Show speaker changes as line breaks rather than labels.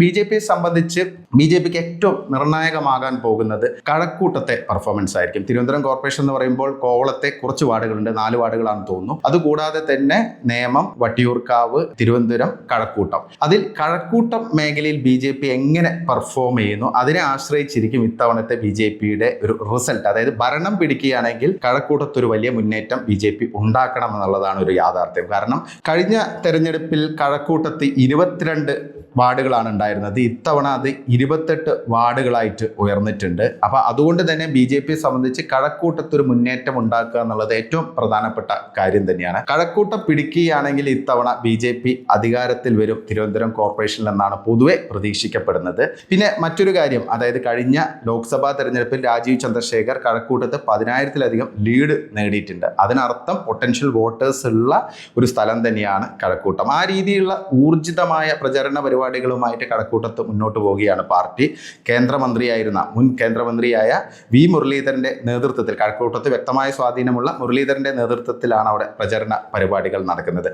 B J പിയെ സംബന്ധിച്ച് B J പിക്ക് ഏറ്റവും നിർണായകമാകാൻ പോകുന്നത് കഴക്കൂട്ടത്തെ പെർഫോമൻസ് ആയിരിക്കും. തിരുവനന്തപുരം കോർപ്പറേഷൻ എന്ന് പറയുമ്പോൾ കോവളത്തെ കുറച്ച് വാർഡുകളുണ്ട്. നാല് വാർഡുകളാണെന്ന് തോന്നുന്നു. അതുകൂടാതെ തന്നെ നേമം വട്ടിയൂർക്കാവ് തിരുവനന്തപുരം കഴക്കൂട്ടം. അതിൽ കഴക്കൂട്ടം മേഖലയിൽ ബി ജെ പി എങ്ങനെ പെർഫോം ചെയ്യുന്നു അതിനെ ആശ്രയിച്ചിരിക്കും ഇത്തവണത്തെ ബി ജെ പിയുടെ ഒരു റിസൾട്ട് അതായത് ഭരണം പിടിക്കുകയാണെങ്കിൽ കഴക്കൂട്ടത്ത് ഒരു വലിയ മുന്നേറ്റം ബി ജെ പി ഉണ്ടാക്കണം എന്നുള്ളതാണ് ഒരു യാഥാർത്ഥ്യം. കാരണം കഴിഞ്ഞ തെരഞ്ഞെടുപ്പിൽ കഴക്കൂട്ടത്ത് ഇരുപത്തിരണ്ട് വാർഡുകളാണ് ഉണ്ടായിരുന്നത്. ഇത്തവണ അത് ഇരുപത്തെട്ട് വാർഡുകളായിട്ട് ഉയർന്നിട്ടുണ്ട്. അപ്പോൾ അതുകൊണ്ട് തന്നെ ബി ജെ പിയെ സംബന്ധിച്ച് കഴക്കൂട്ടത്തൊരു മുന്നേറ്റം ഉണ്ടാക്കുക എന്നുള്ളത് ഏറ്റവും പ്രധാനപ്പെട്ട കാര്യം തന്നെയാണ്. കഴക്കൂട്ടം പിടിക്കുകയാണെങ്കിൽ ഇത്തവണ ബി ജെ പി അധികാരത്തിൽ വരും. തിരുവനന്തപുരം കോർപ്പറേഷനിൽ എന്നാണ് പൊതുവെ പ്രതീക്ഷിക്കപ്പെടുന്നത്. പിന്നെ മറ്റൊരു കാര്യം അതായത് കഴിഞ്ഞ ലോക്സഭാ തെരഞ്ഞെടുപ്പിൽ രാജീവ് ചന്ദ്രശേഖർ കഴക്കൂട്ടത്ത് പതിനായിരത്തിലധികം ലീഡ് നേടിയിട്ടുണ്ട്. അതിനർത്ഥം പൊട്ടൻഷ്യൽ വോട്ടേഴ്സ് ഉള്ള ഒരു സ്ഥലം തന്നെയാണ് കഴക്കൂട്ടം. ആ രീതിയിലുള്ള ഊർജിതമായ പ്രചരണ പരിപാടികളുമായിട്ട് കഴക്കൂട്ടത്ത് മുന്നോട്ട് പോവുകയാണ് പാർട്ടി. കേന്ദ്രമന്ത്രിയായിരുന്ന മുൻ കേന്ദ്രമന്ത്രിയായ വി മുരളീധരന്റെ നേതൃത്വത്തിൽ കഴക്കൂട്ടത്ത് വ്യക്തമായ സ്വാധീനമുള്ള മുരളീധരന്റെ നേതൃത്വത്തിലാണ് അവിടെ പ്രചരണ പരിപാടികൾ നടക്കുന്നത്.